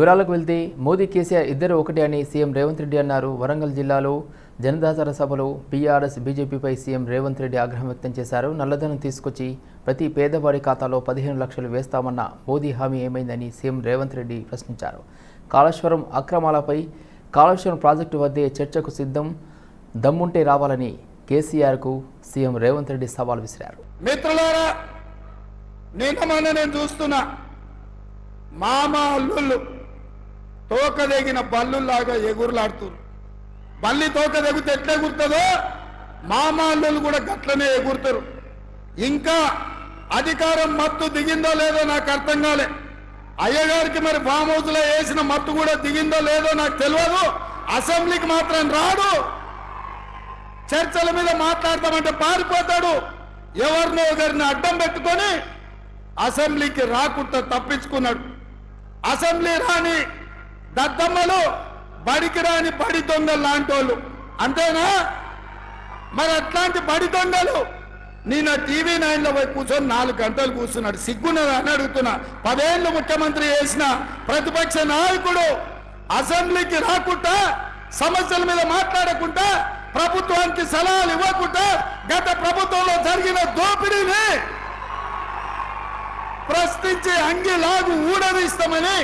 వివరాలకు వెళ్తే మోదీ కేసీఆర్ ఇద్దరు ఒకటే అని సీఎం రేవంత్ రెడ్డి అన్నారు. వరంగల్ జిల్లాలో జనదాసర సభలో బీఆర్ఎస్ బీజేపీపై సీఎం రేవంత్ రెడ్డి ఆగ్రహం వ్యక్తం చేశారు. నల్లధనం తీసుకొచ్చి ప్రతి పేదవాడి ఖాతాలో పదిహేను లక్షలు వేస్తామన్న మోదీ హామీ ఏమైందని సీఎం రేవంత్ రెడ్డి ప్రశ్నించారు. కాళేశ్వరం అక్రమాలపై కాళేశ్వరం ప్రాజెక్టు వద్దే చర్చకు సిద్ధం దమ్ముంటే రావాలని కేసీఆర్కు సీఎం రేవంత్ రెడ్డి సవాల్ విసిరారు. మిత్రులారా నేను చూస్తున్నా మామ అల్లుళ్ళు తోకదెగిన బల్లులాగా ఎగురులాడుతున్నారు బల్లి తోక దిగితే ఎట్లా ఎగురుతుందో మామాళ్ళు కూడా గట్లనే ఎగురుతారు ఇంకా అధికారం మత్తు దిగిందో లేదో నాకు అర్థం కాలే. అయ్యగారికి మరి ఫామ్ హౌస్లో వేసిన మత్తు కూడా దిగిందో లేదో నాకు తెలియదు. అసెంబ్లీకి మాత్రం రాడు. చర్చల మీద మాట్లాడతామంటే పారిపోతాడు. ఎవరినో ఒకరిని అడ్డం పెట్టుకొని అసెంబ్లీకి రాకుండా తప్పించుకున్నాడు. అసెంబ్లీ రాని దద్దమ్మలు బడికి రాని బడి దొంగలు లాంటి వాళ్ళు అంతేనా? మరి అట్లాంటి బడి దొంగలు? నిన్న టీవీ నైన్లో పోయి కూర్చొని నాలుగు గంటలు కూర్చున్నాడు. సిగ్గున్నది అని అడుగుతున్నా. పదేళ్ళు ముఖ్యమంత్రి చేసిన ప్రతిపక్ష నాయకుడు అసెంబ్లీకి రాకుండా సమస్యల మీద మాట్లాడకుండా ప్రభుత్వానికి సలహాలు ఇవ్వకుండా గత ప్రభుత్వంలో జరిగిన దోపిడీని ప్రశ్నించి అంగిలాగు ఊడదీస్తామని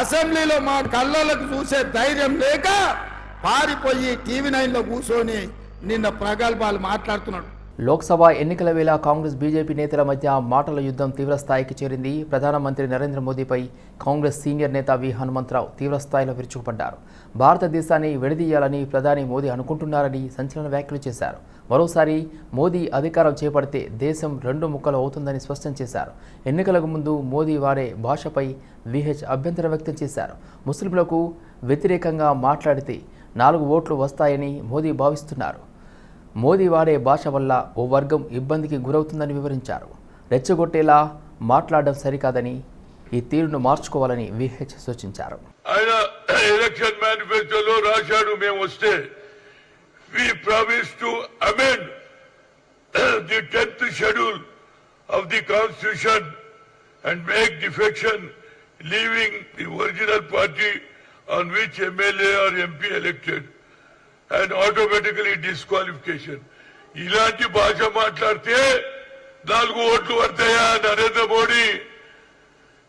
అసెంబ్లీలో మా కళ్ళలకు చూసే ధైర్యం లేక పారిపోయి టీవీ నైన్లో కూర్చొని నిన్న ప్రగల్భాలు మాట్లాడుతున్నాడు. లోక్సభ ఎన్నికల వేళ కాంగ్రెస్ బీజేపీ నేతల మధ్య మాటల యుద్ధం తీవ్రస్థాయికి చేరింది. ప్రధానమంత్రి నరేంద్ర మోదీపై కాంగ్రెస్ సీనియర్ నేత వి. హనుమంతరావు తీవ్రస్థాయిలో విరుచుకుపడ్డారు. భారతదేశాన్ని విడదీయాలని ప్రధాని మోదీ అనుకుంటున్నారని సంచలన వ్యాఖ్యలు చేశారు. మరోసారి మోదీ అధికారం చేపడితే దేశం రెండు ముక్కలు అవుతుందని స్పష్టం చేశారు. ఎన్నికలకు ముందు మోదీ వాడే భాషపై విహెచ్ అభ్యంతరం వ్యక్తం చేశారు. ముస్లింలకు వ్యతిరేకంగా మాట్లాడితే నాలుగు ఓట్లు వస్తాయని మోదీ భావిస్తున్నారు. మోదీ వాడే భాష వల్ల ఓ వర్గం ఇబ్బందికి గురవుతుందని వివరించారు. రెచ్చగొట్టేలా మాట్లాడడం సరికాదని ఈ తీరును మార్చుకోవాలని విహెచ్ సూచించారు. ఆయన ఎలక్షన్ మేనిఫెస్టోలో రాశాడు మేము వస్తే we promise to amend the tenth schedule of the constitution and make defection leaving the original party on which MLA or MP elected and automatically disqualification ఇలాంటి భాష మాట్లాడితే నాలుగు ఓట్లు పడతాయా? నరేంద్ర మోడీ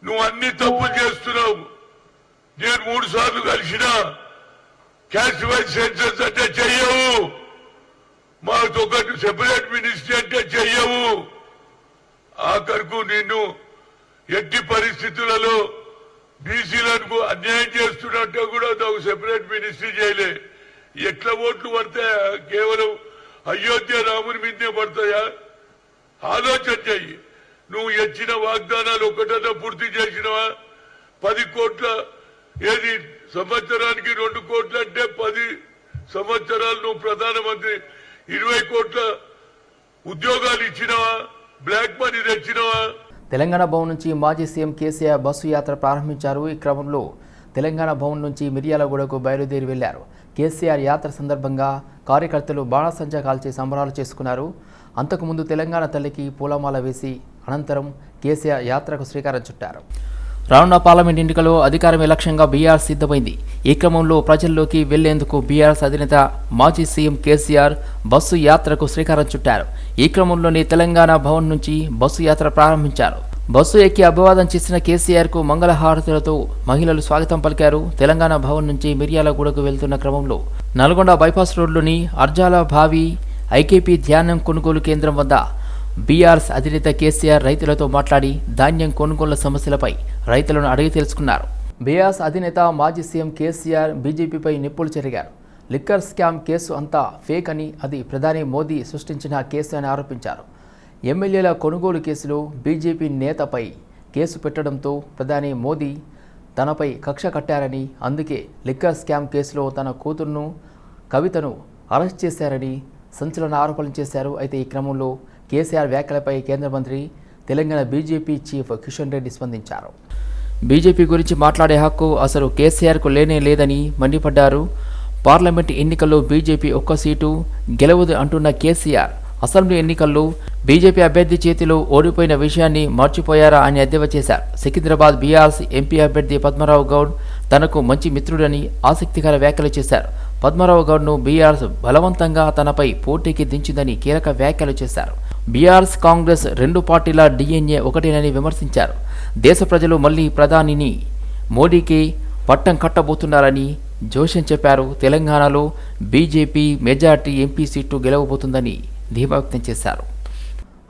నువ్వు అన్ని తప్పులు చేస్తున్నావు. నేను మూడు సార్లు కలిసిన క్యాష్ సెన్సెస్ అంటే చెయ్యవు. మాకు ఒకటి సెపరేట్ మినిస్ట్రీ అంటే చెయ్యవు. ఆఖరుకు నిన్ను ఎట్టి పరిస్థితులలో బీసీలకు అన్యాయం చేస్తున్నట్టు కూడా ఒక సెపరేట్ మినిస్ట్రీ చేయలే. ఎట్ల ఓట్లు పడతాయా కేవలం అయోధ్య రాముని మీదే పడతాయా? ఆలోచన చెయ్యి. నువ్వు ఇచ్చిన వాగ్దానాలు ఒకటన్నా పూర్తి చేసినవా? పది కోట్ల ఏది? సంవత్సరానికి రెండు కోట్ల అంటే పది సంవత్సరాలు నువ్వు ప్రధానమంత్రి. ఇరవై కోట్ల ఉద్యోగాలు ఇచ్చినవా? బ్లాక్ మనీ తెచ్చినవా? తెలంగాణ భవన్ నుంచి మాజీ సీఎం కేసీఆర్ బస్సు యాత్ర ప్రారంభించారు. ఈ క్రమంలో తెలంగాణ భవన్ నుంచి మిర్యాలగూడకు బయలుదేరి వెళ్ళారు. కేసీఆర్ యాత్ర సందర్భంగా కార్యకర్తలు బాణసంచా కాల్చి సంబరాలు చేసుకున్నారు. అంతకుముందు తెలంగాణ తల్లికి పూలమాల వేసి అనంతరం కేసీఆర్ యాత్రకు శ్రీకారం చుట్టారు. రానున్న పార్లమెంట్ ఎన్నికలో అధికారమే లక్ష్యంగా బీఆర్ సిద్ధమైంది. ఈ క్రమంలో ప్రజల్లోకి వెళ్ళేందుకు బీఆర్ఎస్ అధినేత మాజీ సీఎం కేసీఆర్ బస్సు యాత్రకు శ్రీకారం చుట్టారు. ఈ క్రమంలోనే తెలంగాణ భవన్ నుంచి బస్సు యాత్ర ప్రారంభించారు. బస్సు ఎక్కి అభివాదం చేసిన కేసీఆర్కు మంగళ మంగళహారతులతో మహిళలు స్వాగతం పలికారు తెలంగాణ భవన్ నుంచి మిర్యాలగూడకు వెళ్తున్న క్రమంలో. నల్గొండ బైపాస్ రోడ్లోని అర్జాల భావి ఐకేపీ ధ్యానం కొనుగోలు కేంద్రం వద్ద బీఆర్ఎస్ అధినేత కేసీఆర్ రైతులతో మాట్లాడి ధాన్యం కొనుగోళ్ళ సమస్యలపై రైతులను అడిగి తెలుసుకున్నారు. బీఆర్ఎస్ అధినేత మాజీ సీఎం కేసీఆర్ బీజేపీపై నిప్పులు చెరిగారు. లిక్కర్ స్కామ్ కేసు అంతా ఫేక్ అని అది ప్రధాని మోదీ సృష్టించిన కేసు అని ఆరోపించారు. ఎమ్మెల్యేల కొనుగోలు కేసులో బీజేపీ నేతపై కేసు పెట్టడంతో ప్రధాని మోదీ తనపై కక్ష కట్టారని అందుకే లిక్కర్ స్కామ్ కేసులో తన కూతురును కవితను అరెస్ట్ చేశారని సంచలన ఆరోపణలు చేశారు. అయితే ఈ క్రమంలో కేసీఆర్ వ్యాఖ్యలపై కేంద్ర మంత్రి తెలంగాణ బీజేపీ చీఫ్ కిషన్ రెడ్డి స్పందించారు. బీజేపీ గురించి మాట్లాడే హక్కు అసలు కేసీఆర్కు లేనే లేదని మండిపడ్డారు. పార్లమెంట్ ఎన్నికల్లో బీజేపీ ఒక్క సీటు గెలవదు అంటున్న కేసీఆర్ అసెంబ్లీ ఎన్నికల్లో బీజేపీ అభ్యర్థి చేతిలో ఓడిపోయిన విషయాన్ని మర్చిపోయారా అని ఎద్దేవా చేశారు. సికింద్రాబాద్ బీఆర్సీ ఎంపీ అభ్యర్థి పద్మరావు గౌడ్ తనకు మంచి మిత్రుడని ఆసక్తికర వ్యాఖ్యలు చేశారు. పద్మరావు గౌడ్ను బీఆర్ఎస్ బలవంతంగా తనపై పోటీకి దించిందని కీలక వ్యాఖ్యలు చేశారు. బీఆర్ఎస్ కాంగ్రెస్ రెండు పార్టీల డిఎన్ఏ ఒకటేనని విమర్శించారు. దేశ ప్రజలు మళ్ళీ ప్రధానిని మోడీకి పట్టం కట్టబోతున్నారని జోషన్ చెప్పారు. తెలంగాణలో బీజేపీ మెజార్టీ ఎంపీ సీటు గెలవబోతుందని ధీమా వ్యక్తం చేశారు.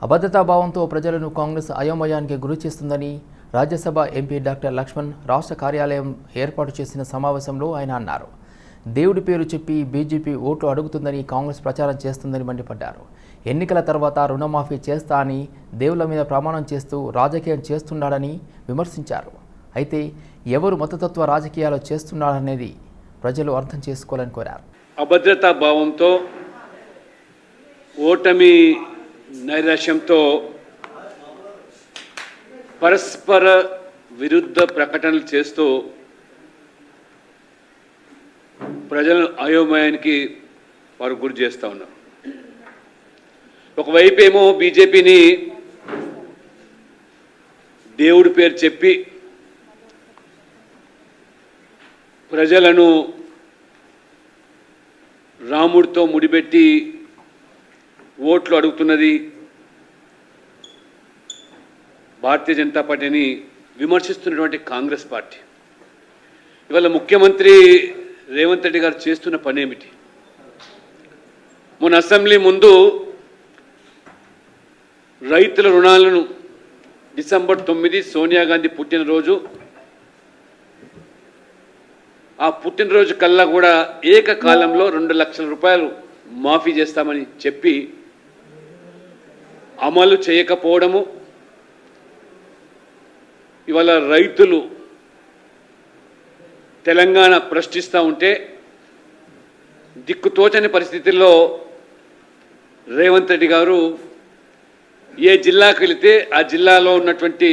అభద్రతా భావంతో ప్రజలను కాంగ్రెస్ అయోమయానికి గురి చేస్తుందని రాజ్యసభ ఎంపీ డాక్టర్ లక్ష్మణ్ రాష్ట్ర కార్యాలయం ఏర్పాటు చేసిన సమావేశంలో ఆయన అన్నారు. దేవుడి పేరు చెప్పి బీజేపీ ఓట్లు అడుగుతుందని కాంగ్రెస్ ప్రచారం చేస్తుందని మండిపడ్డారు. ఎన్నికల తర్వాత రుణమాఫీ చేస్తా అని దేవుళ్ళ మీద ప్రమాణం చేస్తూ రాజకీయం చేస్తున్నాడని విమర్శించారు. అయితే ఎవరు మతతత్వ రాజకీయాలు చేస్తున్నారనేది ప్రజలు అర్థం చేసుకోవాలని కోరారు. అభద్రతా భావంతో ఓటమి నైరాశ్యంతో పరస్పర విరుద్ధ ప్రకటనలు చేస్తూ ప్రజలను అయోమయానికి వారు గురి చేస్తూ ఉన్నారు. ఒకవైపు ఏమో బీజేపీని దేవుడి పేరు చెప్పి ప్రజలను రాముడితో ముడిపెట్టి ఓట్లు అడుగుతున్నది భారతీయ జనతా పార్టీని విమర్శిస్తున్నటువంటి కాంగ్రెస్ పార్టీ. ఇవాళ ముఖ్యమంత్రి రేవంత్ రెడ్డి గారు చేస్తున్న పనేమిటి? మన మొన్న అసెంబ్లీ ముందు రైతుల రుణాలను డిసెంబర్ తొమ్మిది సోనియా గాంధీ పుట్టినరోజు ఆ పుట్టినరోజు కల్లా కూడా ఏకకాలంలో రెండు లక్షల రూపాయలు మాఫీ చేస్తామని చెప్పి అమలు చేయకపోవడము ఇవాళ రైతులు తెలంగాణ ప్రశ్నిస్తూ ఉంటే దిక్కుతోచని పరిస్థితుల్లో రేవంత్ రెడ్డి గారు ఏ జిల్లాకు వెళితే ఆ జిల్లాలో ఉన్నటువంటి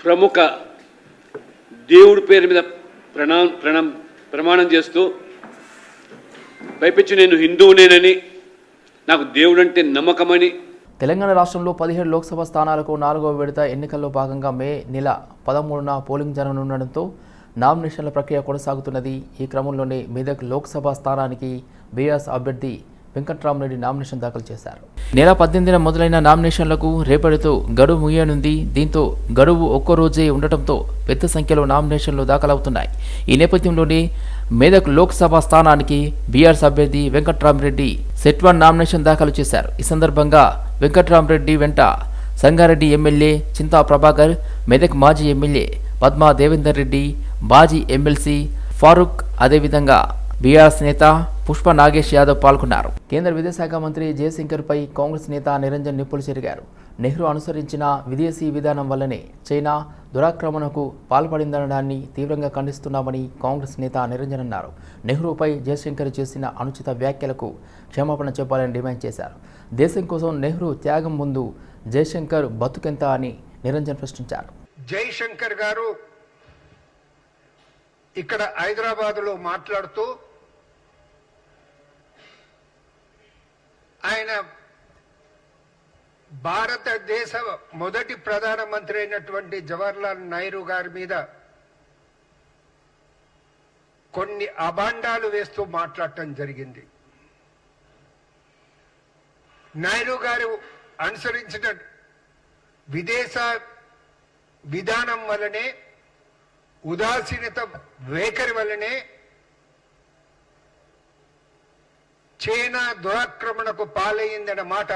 ప్రముఖ దేవుడి పేరు మీద ప్రణా ప్రణం ప్రమాణం చేస్తూ పైపించి నేను హిందువునేనని నాకు దేవుడంటే నమ్మకమని. తెలంగాణ రాష్ట్రంలో పదిహేడు లోక్సభ స్థానాలకు నాలుగవ విడత ఎన్నికల్లో భాగంగా మే నెల పదమూడున పోలింగ్ జరగనుండడంతో నామినేషన్ల ప్రక్రియ కొనసాగుతున్నది. ఈ క్రమంలోనే మెదక్ లోక్సభ స్థానానికి బీఆర్ఎస్ అభ్యర్థి వెంకట్రామరెడ్డి నామినేషన్ దాఖలు చేశారు. నెల పద్దెనిమిదిన మొదలైన నామినేషన్లకు రేపటితో గడువు ముగియనుంది. దీంతో గడువు ఒక్కో రోజే ఉండటంతో పెద్ద సంఖ్యలో నామినేషన్లు దాఖలవుతున్నాయి. ఈ నేపథ్యంలోనే మెదక్ లోక్సభ స్థానానికి బీఆర్ఎస్ అభ్యర్థి వెంకట్రామరెడ్డి సెట్ వన్ నామినేషన్ దాఖలు చేశారు. ఈ సందర్భంగా వెంకట్రామరెడ్డి వెంట సంగారెడ్డి ఎమ్మెల్యే చింతా ప్రభాకర్ మెదక్ మాజీ ఎమ్మెల్యే పద్మా దేవేందర్ రెడ్డి మాజీ ఎమ్మెల్సీ ఫారూక్ అదేవిధంగా బీఆర్ఎస్ నేత పుష్ప నాగేష్ యాదవ్ పాల్గొన్నారు. కేంద్ర విదేశాంగ మంత్రి జయశంకర్పై కాంగ్రెస్ నేత నిరంజన్ నిప్పులు చెరిగారు. నెహ్రూ అనుసరించిన విదేశీ విధానం వల్లనే చైనా దురాక్రమణకు పాల్పడిందనడాన్ని తీవ్రంగా ఖండిస్తున్నామని కాంగ్రెస్ నేత నిరంజన్ అన్నారు. నెహ్రూపై జయశంకర్ చేసిన అనుచిత వ్యాఖ్యలకు క్షమాపణ చెప్పాలని డిమాండ్ చేశారు. దేశం కోసం నెహ్రూ త్యాగం ముందు జయశంకర్ బతుకెంత అని నిరంజన్ ప్రశ్నించారు. జైశంకర్ గారు ఇక్కడ హైదరాబాదులో మాట్లాడుతూ ఆయన భారతదేశ మొదటి ప్రధానమంత్రి అయినటువంటి జవహర్లాల్ నెహ్రూ గారి మీద కొన్ని అభాండాలు వేస్తూ మాట్లాడటం జరిగింది. నెహ్రూ గారు అనుసరించిన విదేశ విధానం వలనే ఉదాసీనత వైఖరి వలనే చైనా దురాక్రమణకు పాలయ్యిందన్న మాట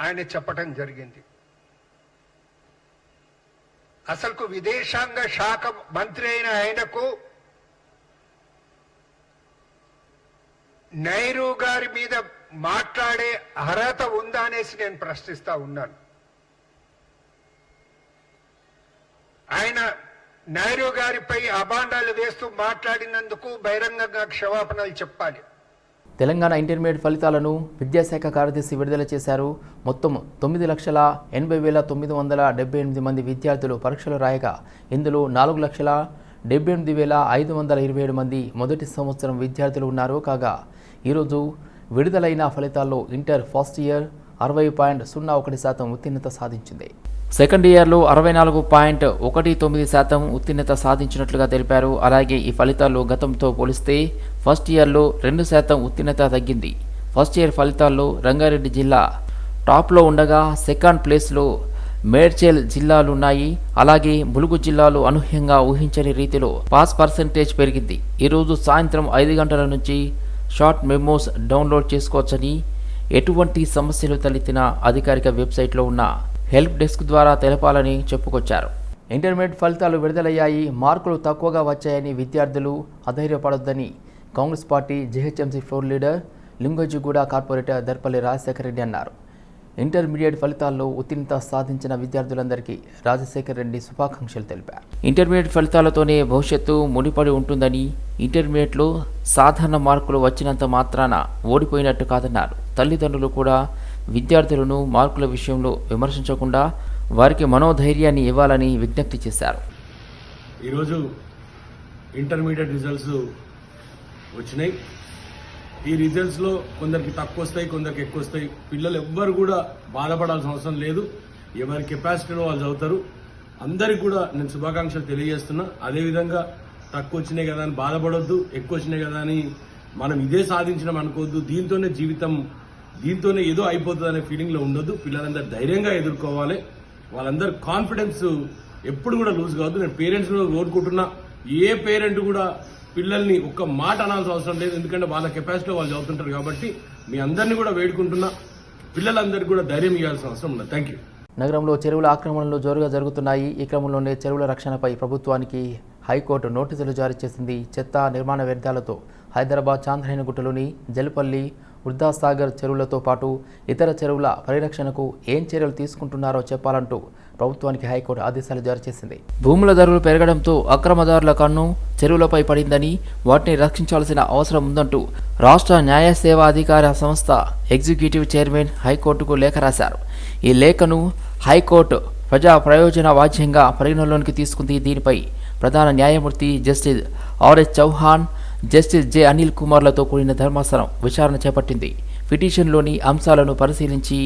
ఆయన చెప్పటం జరిగింది. అసలుకు విదేశాంగ శాఖ మంత్రి అయిన ఆయనకు నెహ్రూ గారి మీద మాట్లాడే అర్హత ఉందా అనేసి నేను ప్రశ్నిస్తా ఉన్నాను. ఆయన నెహ్రూ గారిపై అభాండాలు వేస్తూ మాట్లాడినందుకు బహిరంగంగా క్షమాపణలు చెప్పాలి. తెలంగాణ ఇంటర్మీడియట్ ఫలితాలను విద్యాశాఖ కార్యదర్శి విడుదల చేశారు. మొత్తం తొమ్మిది లక్షల ఎనభై వేల తొమ్మిది వందల డెబ్బై ఎనిమిది మంది విద్యార్థులు పరీక్షలు రాయగా ఇందులో నాలుగు లక్షల డెబ్బై ఎనిమిది వేల ఐదు వందల ఇరవై ఏడు మంది మొదటి సంవత్సరం విద్యార్థులు ఉన్నారు. కాగా ఈరోజు విడుదలైన ఫలితాల్లో ఇంటర్ ఫస్ట్ ఇయర్ అరవై పాయింట్ సున్నా ఒకటి శాతం ఉత్తీర్ణత సాధించింది. సెకండ్ ఇయర్లో అరవై నాలుగు పాయింట్ ఒకటి తొమ్మిది శాతం ఉత్తీర్ణత సాధించినట్లుగా తెలిపారు. అలాగే ఈ ఫలితాలు గతంతో పోలిస్తే ఫస్ట్ ఇయర్లో రెండు శాతం ఉత్తీర్ణత తగ్గింది. ఫస్ట్ ఇయర్ ఫలితాల్లో రంగారెడ్డి జిల్లా టాప్లో ఉండగా సెకండ్ ప్లేస్లో మేడ్చేల్ జిల్లాలు ఉన్నాయి అలాగే ములుగు జిల్లాలో అనూహ్యంగా ఊహించని రీతిలో పాస్ పర్సంటేజ్ పెరిగింది. ఈరోజు సాయంత్రం ఐదు గంటల నుంచి షార్ట్ మెమోస్ డౌన్లోడ్ చేసుకోవచ్చని ఎటువంటి సమస్యలు తలెత్తిన అధికారిక వెబ్సైట్లో ఉన్న హెల్ప్ డెస్క్ ద్వారా తెలపాలని చెప్పుకొచ్చారు. ఇంటర్మీడియట్ ఫలితాలు విడుదలయ్యాయి. మార్కులు తక్కువగా వచ్చాయని విద్యార్థులు అధైర్యపడొద్దని Congress party GHMC floor leader Lingojiguda corporator Darpalli Rajashekara Reddy అన్నారు. ఇంటర్మీడియట్ ఫలితాల్లో ఉత్తీర్ణత సాధించిన విద్యార్థులందరికీ రాజశేఖర్ రెడ్డి శుభాకాంక్షలు తెలిపారు. ఇంటర్మీడియట్ ఫలితాలతోనే భవిష్యత్తు ముడిపడి ఉంటుందని ఇంటర్మీడియట్లో సాధారణ మార్కులు వచ్చినంత మాత్రాన ఓడిపోయినట్టు కాదన్నారు. తల్లిదండ్రులు కూడా విద్యార్థులను మార్కుల విషయంలో విమర్శించకుండా వారికి మనోధైర్యాన్ని ఇవ్వాలని విజ్ఞప్తి చేశారు. ఈరోజు ఇంటర్మీడియట్ రిజల్ట్స్ వచ్చినాయి. ఈ రిజల్ట్స్లో కొందరికి తక్కువ వస్తాయి కొందరికి ఎక్కువ వస్తాయి పిల్లలు ఎవ్వరు కూడా బాధపడాల్సిన అవసరం లేదు. ఎవరి కెపాసిటీలో వాళ్ళు చదువుతారు. అందరికి కూడా నేను శుభాకాంక్షలు తెలియజేస్తున్నా. అదేవిధంగా తక్కువ వచ్చినాయి కదా అని బాధపడొద్దు ఎక్కువ వచ్చినాయి కదా అని మనం ఇదే సాధించడం అనుకోవద్దు. దీంతోనే జీవితం దీంతోనే ఏదో అయిపోతుంది అనే ఫీలింగ్లో ఉండొద్దు. పిల్లలందరూ ధైర్యంగా ఎదుర్కోవాలి. వాళ్ళందరూ కాన్ఫిడెన్స్ ఎప్పుడు కూడా లూజ్ కావద్దు. నేను పేరెంట్స్ కోరుకుంటున్నా. ఏ పేరెంట్ కూడా పిల్లల్ని ఒక్క మాట అనాల్సిన అవసరం లేదు. ఎందుకంటే వాళ్ళ కెపాసిటీలో వాళ్ళు చదువుతుంటారు కాబట్టి మీ అందరినీ కూడా వేడుకుంటున్నా. పిల్లలందరికీ కూడా ధైర్యం ఇవ్వాల్సిన అవసరం ఉంది థ్యాంక్ యూ నగరంలో చెరువుల ఆక్రమణలు జోరుగా జరుగుతున్నాయి. ఈ క్రమంలోనే చెరువుల రక్షణపై ప్రభుత్వానికి హైకోర్టు నోటీసులు జారీ చేసింది. చెత్త నిర్మాణ వ్యర్థాలతో హైదరాబాద్ చాంద్రహీనగుట్టలోని జల్పల్లి వృద్ధాసాగర్ చెరువులతో పాటు ఇతర చెరువుల పరిరక్షణకు ఏం చర్యలు తీసుకుంటున్నారో చెప్పాలంటూ ప్రభుత్వానికి హైకోర్టు ఆదేశాలు జారీ చేసింది. భూముల ధరలు పెరగడంతో అక్రమదారుల కన్ను చెరువులపై పడిందని వాటిని రక్షించాల్సిన అవసరం ఉందంటూ రాష్ట్ర న్యాయ సేవా అధికార సంస్థ ఎగ్జిక్యూటివ్ చైర్మన్ హైకోర్టుకు లేఖ రాశారు. ఈ లేఖను హైకోర్టు ప్రజా ప్రయోజన వాజ్యంగా పరిగణలోనికి తీసుకుంది. దీనిపై ప్రధాన న్యాయమూర్తి justice RS Chauhan justice J Anil కుమార్లతో కూడిన ధర్మాసనం విచారణ చేపట్టింది. పిటిషన్లోని అంశాలను పరిశీలించి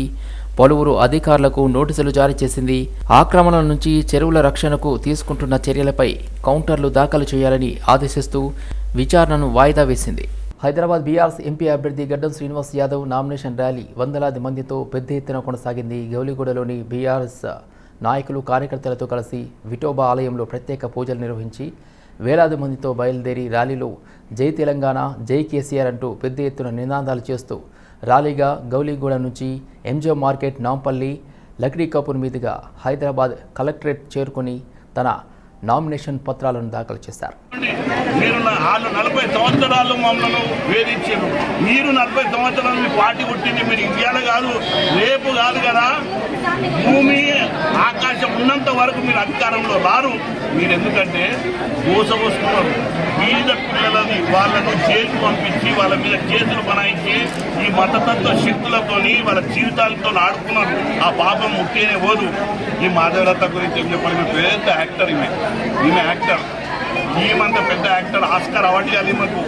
పలువురు అధికారులకు నోటీసులు జారీ చేసింది. ఆక్రమణల నుంచి చెరువుల రక్షణకు తీసుకుంటున్న చర్యలపై కౌంటర్లు దాఖలు చేయాలని ఆదేశిస్తూ విచారణను వాయిదా వేసింది. హైదరాబాద్ బీఆర్ఎస్ ఎంపీ అభ్యర్థి గడ్డం శ్రీనివాస్ యాదవ్ నామినేషన్ ర్యాలీ వందలాది మందితో పెద్ద ఎత్తున కొనసాగింది. గౌలిగూడలోని బీఆర్ఎస్ నాయకులు కార్యకర్తలతో కలిసి విఠోబా ఆలయంలో ప్రత్యేక పూజలు నిర్వహించి వేలాది మందితో బయలుదేరి ర్యాలీలో జై తెలంగాణ జై కేసీఆర్ అంటూ పెద్ద ఎత్తున నినాదాలు చేస్తూ ర్యాలీగా గౌలీగూడ నుంచి MJ market Nampally Lakdikapul మీదుగా హైదరాబాద్ కలెక్టరేట్ చేరుకొని తన నామినేషన్ పత్రాలను దాఖలు చేశారు. మీరు వాళ్ళు నలభై సంవత్సరాలు మమ్మల్ని వేధించారు. మీరు నలభై సంవత్సరాలు మీ పార్టీ పుట్టింది మీరు ఇవాళ కాదు రేపు కాదు కదా. భూమి ఆకాశం ఉన్నంత వరకు మీరు అధికారంలో రారు. మీరు ఎందుకంటే మోసపోస్తున్నారు. బీద పిల్లలని వాళ్ళను జైలుకు పంపించి వాళ్ళ మీద కేసులు బనాయించి ఈ మతతత్వ శక్తులతోని వాళ్ళ జీవితాలతో ఆడుకున్నారు. ఆ పాపం ముట్టేనే పోదు. ఈ మాధవరత్న గురించి ఏం చెప్పాలి పెద్ద యాక్టర్ ఈమె. ఈమె యాక్టర్. ఈమంత పెద్ద యాక్టర్ ఆస్కార్ అవార్డు ఇవ్వాలి మాకు.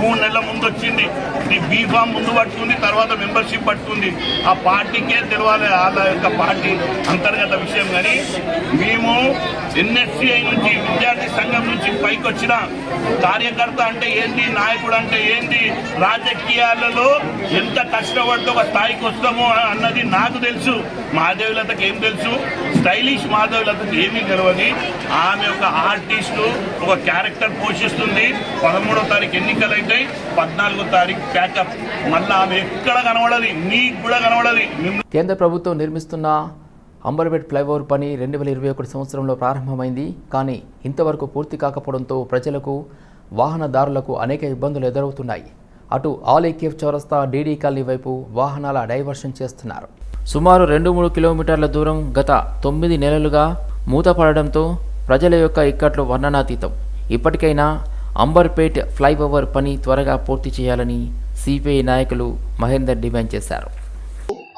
మూడు నెలల ముందు వచ్చింది. నీ బీఫామ్ ముందు పట్టుకుంది తర్వాత మెంబర్షిప్ పట్టుకుంది ఆ పార్టీకే తెలవాలి వాళ్ళ యొక్క పార్టీ అంతర్గత విషయం. కానీ మేము ఎన్ఎస్సిఐ నుంచి విద్యార్థి సంఘం నుంచి పైకి వచ్చిన కార్యకర్త అంటే ఏంటి నాయకుడు అంటే ఏంటి రాజకీయాలలో ఎంత కష్టపడితే ఒక స్థాయికి వస్తామో అన్నది నాకు తెలుసు. మాధవిలతకి ఏం తెలుసు? స్టైలిష్ మాధవిలతకి ఏమీ తెలియదు ఆమె ఒక ఆర్టిస్టు ఒక క్యారెక్టర్ పోషిస్తుంది. పదమూడో తారీఖు ఎన్నికలై అవుతాయి పద్నాలుగో తారీఖు ప్యాకప్ మళ్ళీ ఆమె ఎక్కడ కనబడది? నీకు కూడా కనబడది. కేంద్ర ప్రభుత్వం నిర్మిస్తున్న అంబర్పేట్ ఫ్లైఓవర్ పని రెండు వేల ఇరవై ఒకటి సంవత్సరంలో ప్రారంభమైంది. కానీ ఇంతవరకు పూర్తి కాకపోవడంతో ప్రజలకు వాహనదారులకు అనేక ఇబ్బందులు ఎదురవుతున్నాయి. అటు ఆల్ ఏకేఫ్ చౌరస్తా డీడీ కాలనీ వైపు వాహనాల డైవర్షన్ చేస్తున్నారు. సుమారు రెండు మూడు కిలోమీటర్ల దూరం గత తొమ్మిది నెలలుగా మూతపడడంతో ప్రజల యొక్క ఇక్కట్లు వర్ణనాతీతం. ఇప్పటికైనా అంబర్పేట్ ఫ్లైఓవర్ పని త్వరగా పూర్తి చేయాలని సిపిఐ నాయకులు మహేందర్ డిమాండ్ చేశారు.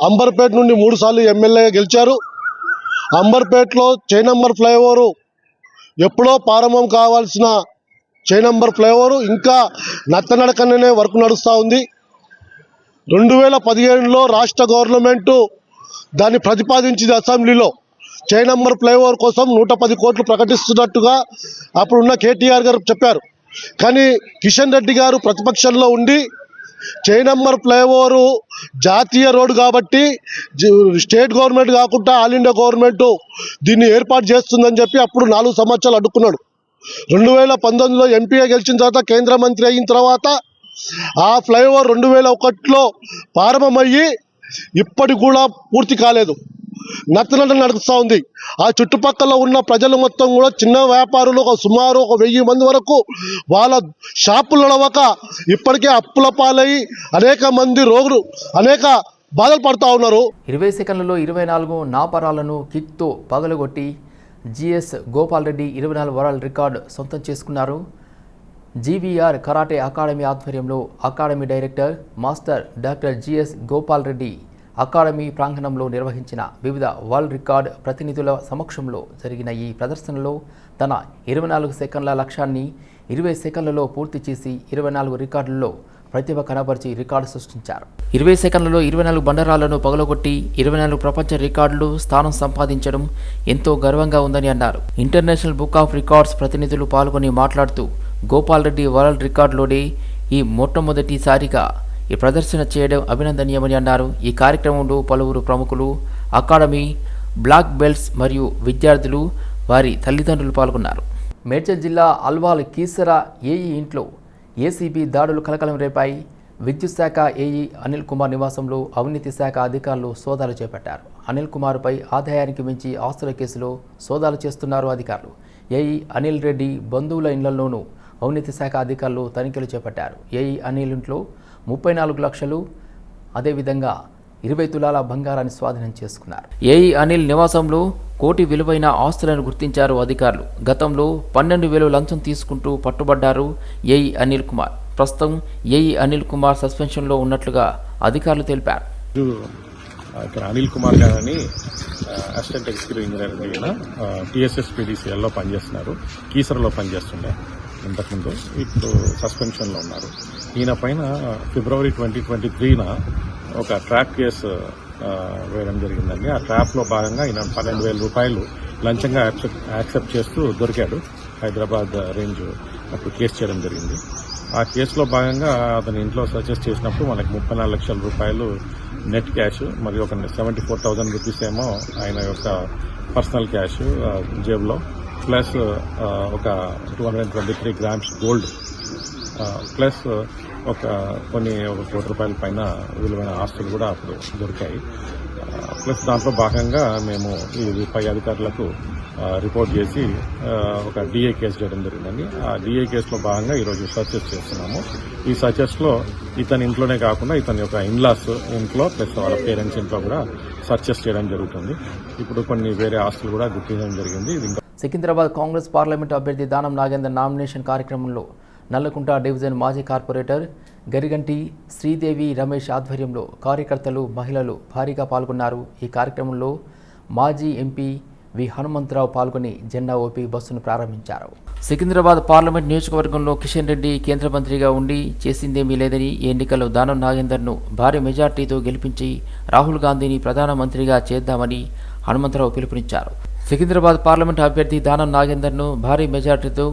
అంబర్పేట్ నుండి మూడు సార్లు ఎమ్మెల్యేగా గెలిచారు. అంబర్పేట్లో చైనంబర్ ఫ్లైఓవర్ ఎప్పుడో ప్రారంభం కావాల్సిన చైనంబర్ ఫ్లైఓవర్ ఇంకా నత్తనడకనే వర్క్ నడుస్తూ ఉంది. రెండు వేల పదిహేనులో రాష్ట్ర గవర్నమెంటు దాన్ని ప్రతిపాదించింది అసెంబ్లీలో చైనంబర్ ఫ్లైఓవర్ కోసం నూట పది కోట్లు ప్రకటిస్తున్నట్టుగా అప్పుడున్న కేటీఆర్ గారు చెప్పారు. కానీ కిషన్ రెడ్డి గారు ప్రతిపక్షంలో ఉండి చై ఫ్లైఓవరు జాతీయ రోడ్డు కాబట్టి జ- స్టేట్ గవర్నమెంట్ కాకుండా ఆల్ ఇండియా గవర్నమెంట్ దీన్ని ఏర్పాటు చేస్తుందని చెప్పి అప్పుడు నాలుగు సంవత్సరాలు అడ్డుకున్నాడు. రెండు వేల పంతొమ్మిదిలో ఎంపీగా గెలిచిన తర్వాత కేంద్ర మంత్రి అయిన తర్వాత ఆ ఫ్లైఓవర్ రెండు వేల ఒకటిలో ప్రారంభమయ్యి ఇప్పటికి కూడా పూర్తి కాలేదు. నత్తనట నడుస్తూ ఉంది. ఆ చుట్టుపక్కల ఉన్న ప్రజలు మొత్తం కూడా చిన్న వ్యాపారులు ఒక సుమారు ఒక వెయ్యి మంది వరకు వాళ్ళ షాపులు నడవక ఇప్పటికే అప్పుల పాలై అనేక మంది రోగులు అనేక బాధలు పడుతూ ఉన్నారు. ఇరవై సెకండ్లలో ఇరవై నాలుగు నాపరాలను కిక్తో పగలగొట్టి జిఎస్ గోపాల్ రెడ్డి ఇరవై నాలుగు వరల్డ్ రికార్డు సొంతం చేసుకున్నారు. జీవీఆర్ కరాటే అకాడమీ ఆధ్వర్యంలో academy director master doctor GS Gopal Reddy academy ప్రాంగణంలో నిర్వహించిన వివిధ వరల్డ్ రికార్డ్ ప్రతినిధుల సమక్షంలో జరిగిన ఈ ప్రదర్శనలో తన ఇరవై నాలుగు సెకండ్ల లక్ష్యాన్ని ఇరవై సెకండ్లలో పూర్తి చేసి ఇరవై నాలుగు రికార్డుల్లో ప్రతిభ కనబరిచి రికార్డు సృష్టించారు. ఇరవై సెకండ్లలో ఇరవై నాలుగు బండరాలను పగలగొట్టి ఇరవై నాలుగు ప్రపంచ రికార్డులు స్థానం సంపాదించడం ఎంతో గర్వంగా ఉందని అన్నారు. ఇంటర్నేషనల్ బుక్ ఆఫ్ రికార్డ్స్ ప్రతినిధులు పాల్గొని మాట్లాడుతూ గోపాల్ రెడ్డి వరల్డ్ రికార్డులోనే ఈ మొట్టమొదటిసారిగా ఈ ప్రదర్శన చేయడం అభినందనీయమని అన్నారు. ఈ కార్యక్రమంలో పలువురు ప్రముఖులు అకాడమీ బ్లాక్ బెల్ట్స్ మరియు విద్యార్థులు వారి తల్లిదండ్రులు పాల్గొన్నారు. మేడ్చల్ జిల్లా అల్వాల్ కీసర ఏఈ ఇంట్లో ఏసీబీ దాడులు కలకలం రేపాయి. విద్యుత్ శాఖ ఏఈ అనిల్ కుమార్ నివాసంలో అవినీతి శాఖ అధికారులు సోదాలు చేపట్టారు. అనిల్ కుమార్పై ఆదాయానికి మించి ఆస్తుల కేసులో సోదాలు చేస్తున్నారు అధికారులు. ఏఈ అనిల్ రెడ్డి బంధువుల ఇళ్ళలోనూ అవినీతి శాఖ అధికారులు తనిఖీలు చేపట్టారు. ఏఈ అనిల్ ఇంట్లో ముప్పై నాలుగు లక్షలు. అదేవిధంగా ఇరవై తులాల బంగారాన్ని స్వాధీనం చేసుకున్నారు. ఏఈ అనిల్ నివాసంలో కోటి విలువైన ఆస్తులను గుర్తించారు అధికారులు. గతంలో పన్నెండు వేలు లంచం తీసుకుంటూ పట్టుబడ్డారు ఏఈ అనిల్ కుమార్. ప్రస్తుతం ఏఈ అనిల్ కుమార్ సస్పెన్షన్లో ఉన్నట్లుగా అధికారులు తెలిపారు. ఇక్కడ అనిల్ కుమార్ గారని అసిస్టెంట్ ఎగ్జిక్యూటివ్ ఇంజనీర్ టీఎస్ఎస్ పనిచేస్తున్నారు. కీసర్లో పనిచేస్తుండే. ఇంతకుముందు. ఇప్పుడు సస్పెన్షన్లో ఉన్నారు. ఈయన పైన ఫిబ్రవరి ట్వంటీ ట్వంటీ త్రీన ఒక ట్రాప్ కేసు వేయడం జరిగిందండి. ఆ ట్రాప్లో భాగంగా ఈయన పన్నెండు వేల రూపాయలు లంచంగా యాక్సెప్ట్ యాక్సెప్ట్ చేస్తూ దొరికాడు. హైదరాబాద్ రేంజ్ అప్పుడు కేసు చేయడం జరిగింది. ఆ కేసులో భాగంగా అతని ఇంట్లో సర్చెస్ చేసినప్పుడు మనకి ముప్పై నాలుగు లక్షల రూపాయలు నెట్ క్యాష్ మరియు ఒక సెవెంటీ ఫోర్ థౌజండ్ రూపీస్ ఏమో ఆయన యొక్క పర్సనల్ క్యాష్ జేబులో. ప్లస్ ఒక two hundred twenty three grams gold plus ఒక కొన్ని ఒక కోటి రూపాయల పైన విలువైన ఆస్తులు కూడా అప్పుడు దొరికాయి. ప్లస్ దాంట్లో భాగంగా మేము ఈ పై అధికారులకు రిపోర్ట్ చేసి ఒక డిఏ కేసు చేయడం జరిగిందండి. ఆ డిఏ కేసులో భాగంగా ఈరోజు సర్చెస్ చేస్తున్నాము. ఈ సర్చెస్లో ఇతని ఇంట్లోనే కాకుండా ఇతని యొక్క ఇన్లాస్ ఇంట్లో ప్లస్ వాళ్ళ పేరెంట్స్ ఇంట్లో కూడా సర్చెస్ చేయడం జరుగుతుంది. ఇప్పుడు కొన్ని వేరే ఆస్తులు కూడా గుర్తించడం జరిగింది. ఇది సికింద్రాబాద్ కాంగ్రెస్ పార్లమెంటు అభ్యర్థి దానం నాగేందర్ నామినేషన్ కార్యక్రమంలో నల్లకుంట డివిజన్ మాజీ కార్పొరేటర్ గరిగంటి శ్రీదేవి రమేష్ ఆధ్వర్యంలో కార్యకర్తలు మహిళలు భారీగా పాల్గొన్నారు. ఈ కార్యక్రమంలో మాజీ ఎంపీ వి హనుమంతరావు పాల్గొని జెండా ఓపి బస్సును ప్రారంభించారు. సికింద్రాబాద్ పార్లమెంట్ నియోజకవర్గంలో కిషన్ రెడ్డి కేంద్ర మంత్రిగా ఉండి చేసిందేమీ లేదని ఈ ఎన్నికల్లో దానం నాగేందర్ను భారీ మెజార్టీతో గెలిపించి రాహుల్ గాంధీని ప్రధానమంత్రిగా చేద్దామని హనుమంతరావు పిలుపునిచ్చారు. సికింద్రాబాద్ పార్లమెంట్ అభ్యర్థి దానం నాగేందర్ను భారీ మెజార్టీతో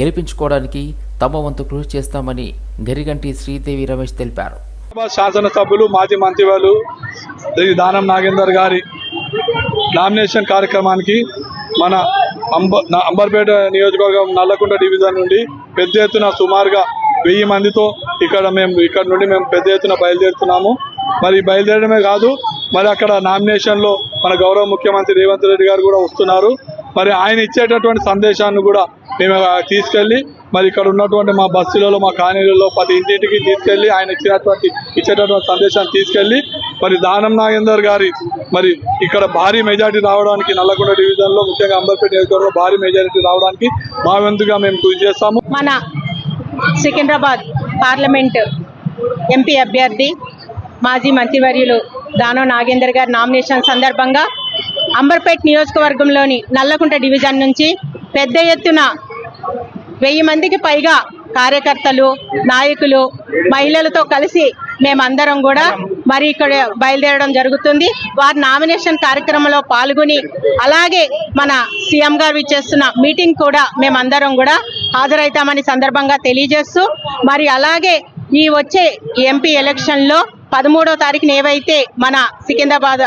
గెలిపించుకోవడానికి తమ వంతు కృషి చేస్తామని గరిగంటి శ్రీదేవి రమేష్ తెలిపారు. శాసనసభ్యులు మాజీ మంత్రివాళ్ళు శ్రీ దానం నాగేందర్ గారి నామినేషన్ కార్యక్రమానికి మన అంబ అంబర్పేట నియోజకవర్గం నల్లకుంట డివిజన్ నుండి పెద్ద ఎత్తున సుమారుగా వెయ్యి మందితో ఇక్కడ మేము ఇక్కడ నుండి మేము పెద్ద ఎత్తున బయలుదేరుతున్నాము. మరి బయలుదేరడమే కాదు మరి అక్కడ నామినేషన్లో మన గౌరవ ముఖ్యమంత్రి రేవంత్ రెడ్డి గారు కూడా వస్తున్నారు. మరి ఆయన ఇచ్చేటటువంటి సందేశాన్ని కూడా మేము తీసుకెళ్ళి మరి ఇక్కడ ఉన్నటువంటి మా బస్సులలో మా కాలనీలలో ప్రతి ఇంటింటికి తీసుకెళ్ళి ఆయన ఇచ్చినటువంటి ఇచ్చేటటువంటి సందేశాన్ని తీసుకెళ్ళి మరి దానం నాగేందర్ గారి మరి ఇక్కడ భారీ మెజారిటీ రావడానికి నల్లగొండ డివిజన్లో ముఖ్యంగా అంబర్పేట నియోజకవర్గంలో భారీ మెజారిటీ రావడానికి మా వంతుగా మేము కృషి చేస్తాము. మన సికింద్రాబాద్ పార్లమెంట్ ఎంపీ అభ్యర్థి మాజీ మంత్రివర్యులు దానో నాగేందర్ గారి నామినేషన్ సందర్భంగా అంబర్పేట్ నియోజకవర్గంలోని నల్లకుంట డివిజన్ నుంచి పెద్ద ఎత్తున వెయ్యి మందికి పైగా కార్యకర్తలు నాయకులు మహిళలతో కలిసి మేమందరం కూడా మరి ఇక్కడ బయలుదేరడం జరుగుతుంది. వారి నామినేషన్ కార్యక్రమంలో పాల్గొని అలాగే మన సీఎం గారు ఇచ్చేస్తున్న మీటింగ్ కూడా మేమందరం కూడా హాజరవుతామని సందర్భంగా తెలియజేస్తూ మరి అలాగే ఈ వచ్చే ఎంపీ ఎలక్షన్లో పదమూడో తారీఖున ఏవైతే మన సికింద్రాబాద్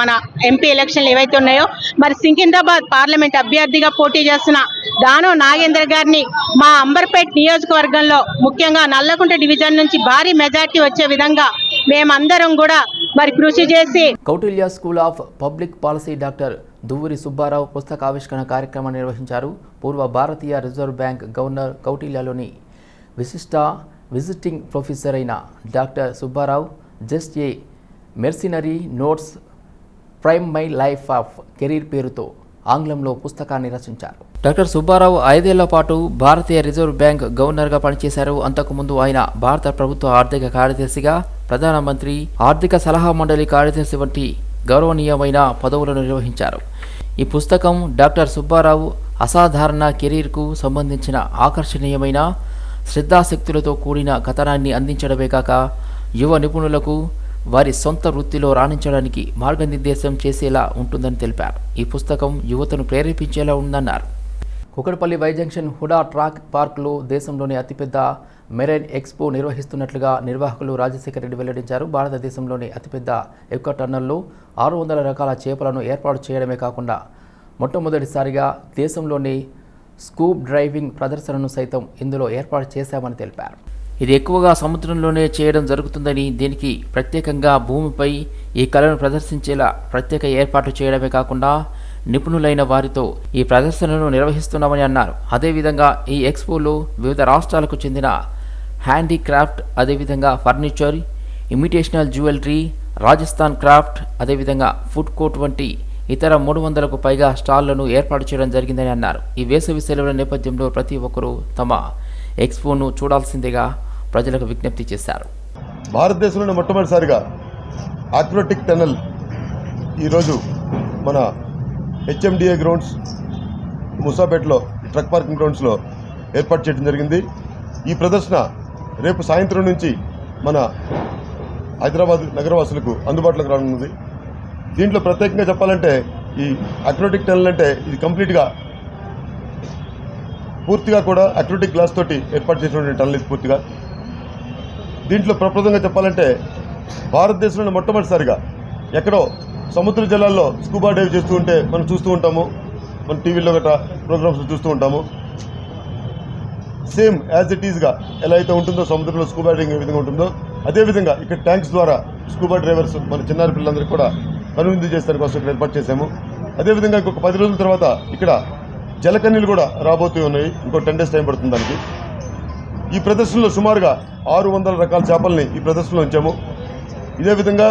మన ఎంపీ ఎలక్షన్లు ఏవైతే ఉన్నాయో మరి సికింద్రాబాద్ పార్లమెంట్ అభ్యర్థిగా పోటీ చేస్తున్న దానో నాగేందర్ గారిని మా అంబర్పేట్ నియోజకవర్గంలో ముఖ్యంగా నల్లకుంట డివిజన్ నుంచి భారీ మెజార్టీ వచ్చే విధంగా మేమందరం కూడా మరి కృషి చేసి Kautilya school of public policy doctor Duvvuri Subbarao పుస్తక ఆవిష్కరణ కార్యక్రమాన్ని నిర్వహించారు. పూర్వ భారతీయ రిజర్వ్ బ్యాంక్ గవర్నర్ కౌటిల్యలోని విశిష్ట విజిటింగ్ ప్రొఫెసర్ అయిన doctor Subbarao just a mercenary notes from my life of career పేరుతో ఆంగ్లంలో పుస్తకాన్ని రచించారు. డాక్టర్ సుబ్బారావు ఐదేళ్ళ పాటు భారతీయ రిజర్వ్ బ్యాంక్ గవర్నర్గా పనిచేశారు. అంతకుముందు ఆయన భారత ప్రభుత్వ ఆర్థిక కార్యదర్శిగా ప్రధానమంత్రి ఆర్థిక సలహా మండలి కార్యదర్శి వంటి గౌరవనీయమైన పదవులను నిర్వహించారు. ఈ పుస్తకం డాక్టర్ సుబ్బారావు అసాధారణ కెరీర్కు సంబంధించిన ఆకర్షణీయమైన శ్రద్ధాశక్తులతో కూడిన కథనాన్ని అందించడమే కాక యువ నిపుణులకు వారి సొంత వృత్తిలో రాణించడానికి మార్గనిర్దేశం చేసేలా ఉంటుందని తెలిపారు. ఈ పుస్తకం యువతను ప్రేరేపించేలా ఉందన్నారు. Kukatpally Y junction HUDA track పార్క్లో దేశంలోని అతిపెద్ద మెరైన్ ఎక్స్పో నిర్వహిస్తున్నట్లుగా నిర్వాహకులు రాజశేఖర రెడ్డి వెల్లడించారు. భారతదేశంలోని అతిపెద్ద ఎక్కువ టన్నుల్లో ఆరు వందల రకాల చేపలను ఏర్పాటు చేయడమే కాకుండా మొట్టమొదటిసారిగా దేశంలోని స్కూబ్ డ్రైవింగ్ ప్రదర్శనను సైతం ఇందులో ఏర్పాటు చేశామని తెలిపారు. ఇది ఎక్కువగా సముద్రంలోనే చేయడం జరుగుతుందని దీనికి ప్రత్యేకంగా భూమిపై ఈ కళను ప్రదర్శించేలా ప్రత్యేక ఏర్పాటు చేయడమే కాకుండా నిపుణులైన వారితో ఈ ప్రదర్శనను నిర్వహిస్తున్నామని అన్నారు. అదేవిధంగా ఈ ఎక్స్పోలో వివిధ రాష్ట్రాలకు చెందిన హ్యాండీక్రాఫ్ట్ అదేవిధంగా furniture imitational jewellery Rajasthan craft అదేవిధంగా ఫుడ్ కోర్ట్ వంటి ఇతర మూడు వందలకు పైగా స్టాళ్ళను ఏర్పాటు చేయడం జరిగిందని అన్నారు. ఈ వేసవి సెలవుల నేపథ్యంలో ప్రతి ఒక్కరూ తమ ఎక్స్పోను చూడాల్సిందిగా ప్రజలకు విజ్ఞప్తి చేశారు. భారతదేశంలోని మొట్టమొదటిసారిగా అథ్లెటిక్ టనల్ ఈరోజు మన హెచ్ఎండిఏ గ్రౌండ్స్ ముసాపేటలో ట్రక్ పార్కింగ్ గ్రౌండ్స్లో ఏర్పాటు చేయడం జరిగింది. ఈ ప్రదర్శన రేపు సాయంత్రం నుంచి మన హైదరాబాద్ నగరవాసులకు అందుబాటులోకి రానున్నది. దీంట్లో ప్రత్యేకంగా చెప్పాలంటే ఈ అక్రోటిక్ టనల్ అంటే ఇది కంప్లీట్గా పూర్తిగా కూడా అక్రోటిక్ గ్లాస్ తోటి ఏర్పాటు చేసినటువంటి టనల్ ఇది పూర్తిగా. దీంట్లో ప్రప్రదంగా చెప్పాలంటే భారతదేశంలో మొట్టమొదటిసారిగా ఎక్కడో సముద్ర జలాల్లో స్కూబా డైవ్ చేస్తూ ఉంటే మనం చూస్తూ ఉంటాము. మన టీవీలో గట్రా ప్రోగ్రామ్స్ చూస్తూ ఉంటాము. సేమ్ యాజ్ ఇట్ ఈజ్గా ఎలా అయితే ఉంటుందో సముద్రంలో స్కూబా డైవింగ్ ఏ విధంగా ఉంటుందో అదేవిధంగా ఇక్కడ ట్యాంక్స్ ద్వారా స్కూబా డ్రైవర్స్ మన చిన్నారి పిల్లలందరికీ కూడా కనువిందు చేసే కోసం ఇక్కడ ఏర్పాటు చేశాము. అదేవిధంగా ఇంకొక పది రోజుల తర్వాత ఇక్కడ జలకన్నీలు కూడా రాబోతూ ఉన్నాయి. ఇంకో టెన్ డేస్ టైం పడుతుంది దానికి. ఈ ప్రదర్శనలో సుమారుగా ఆరు వందల రకాల చేపల్ని ఈ ప్రదర్శనలో ఉంచాము. ఇదే విధంగా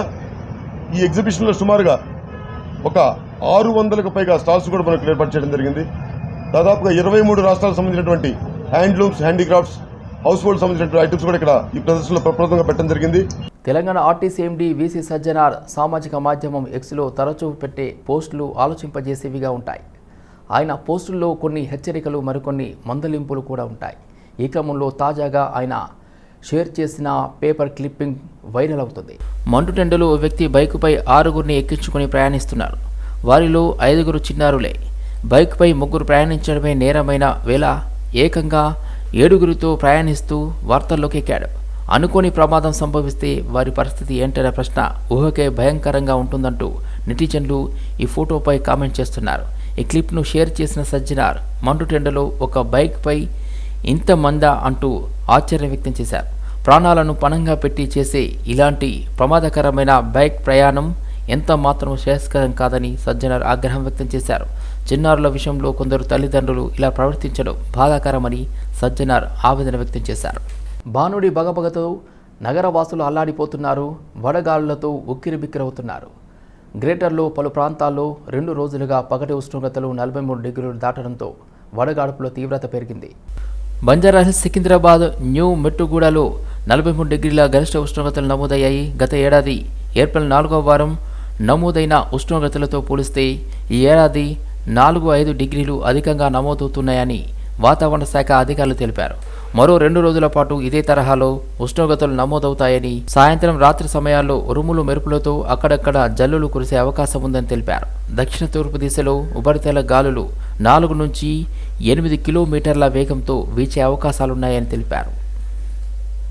ఈ ఎగ్జిబిషన్లో సుమారుగా ఒక ఆరు వందలకు పైగా స్టాల్స్ కూడా మనకు ఏర్పాటు చేయడం జరిగింది. దాదాపుగా ఇరవై మూడు రాష్ట్రాలకు సంబంధించినటువంటి హ్యాండ్లూమ్స్ హ్యాండీక్రాఫ్ట్స్ హౌస్ హోల్డ్ సంబంధించినటువంటి ఐటమ్స్ కూడా ఇక్కడ ఈ ప్రదర్శనలో ప్రప్రదంగా పెట్టడం జరిగింది. Telangana RTC MD VC Sajjanar సామాజిక మాధ్యమం ఎక్స్లో తరచూ పెట్టే పోస్టులు ఆలోచింపజేసేవిగా ఉంటాయి. ఆయన పోస్టుల్లో కొన్ని హెచ్చరికలు మరికొన్ని మందలింపులు కూడా ఉంటాయి. ఈ క్రమంలో తాజాగా ఆయన షేర్ చేసిన పేపర్ క్లిప్పింగ్ వైరల్ అవుతుంది. మండుటెండలో ఓ వ్యక్తి బైకుపై ఆరుగురిని ఎక్కించుకొని ప్రయాణిస్తున్నారు. వారిలో ఐదుగురు చిన్నారులే. బైక్పై ముగ్గురు ప్రయాణించడమే నేరమైన వేళ ఏకంగా ఏడుగురితో ప్రయాణిస్తూ వార్తల్లోకి ఎక్కాడు. అనుకోని ప్రమాదం సంభవిస్తే వారి పరిస్థితి ఏంటనే ప్రశ్న ఊహకే భయంకరంగా ఉంటుందంటూ నెటిజన్లు ఈ ఫోటోపై కామెంట్ చేస్తున్నారు. ఈ క్లిప్ను షేర్ చేసిన సజ్జనార్ మండుటెండలో ఒక బైక్పై ఇంత మందా అంటూ ఆశ్చర్యం వ్యక్తం చేశారు. ప్రాణాలను పణంగా పెట్టి చేసే ఇలాంటి ప్రమాదకరమైన బైక్ ప్రయాణం ఎంత మాత్రం శ్రేయస్కరం కాదని సజ్జనార్ ఆగ్రహం వ్యక్తం చేశారు. చిన్నారుల విషయంలో కొందరు తల్లిదండ్రులు ఇలా ప్రవర్తించడం బాధాకరమని సజ్జనార్ ఆవేదన వ్యక్తం చేశారు. భానుడి బగబగతో నగరవాసులు అల్లాడిపోతున్నారు వడగాలులతో ఉక్కిరిబిక్కిరవుతున్నారు. గ్రేటర్లో పలు ప్రాంతాల్లో రెండు రోజులుగా పగటి ఉష్ణోగ్రతలు నలభై మూడు డిగ్రీలు దాటడంతో వడగాడుపుల తీవ్రత పెరిగింది. బంజారాహిల్స్ సికింద్రాబాద్ న్యూ మెట్టుగూడలో నలభై మూడు డిగ్రీల గరిష్ట ఉష్ణోగ్రతలు నమోదయ్యాయి. గత ఏడాది ఏప్రిల్ నాలుగవ వారం నమోదైన ఉష్ణోగ్రతలతో పోలిస్తే ఈ ఏడాది నాలుగు ఐదు డిగ్రీలు అధికంగా నమోదవుతున్నాయని వాతావరణ శాఖ అధికారులు తెలిపారు. మరో రెండు రోజుల పాటు ఇదే తరహాలో ఉష్ణోగ్రతలు నమోదవుతాయని సాయంత్రం రాత్రి సమయాల్లో ఉరుములు మెరుపులతో అక్కడక్కడ జల్లులు కురిసే అవకాశం ఉందని తెలిపారు. దక్షిణ తూర్పు దిశలో ఉపరితల గాలులు నాలుగు నుంచి ఎనిమిది కిలోమీటర్ల వేగంతో వీచే అవకాశాలున్నాయని తెలిపారు.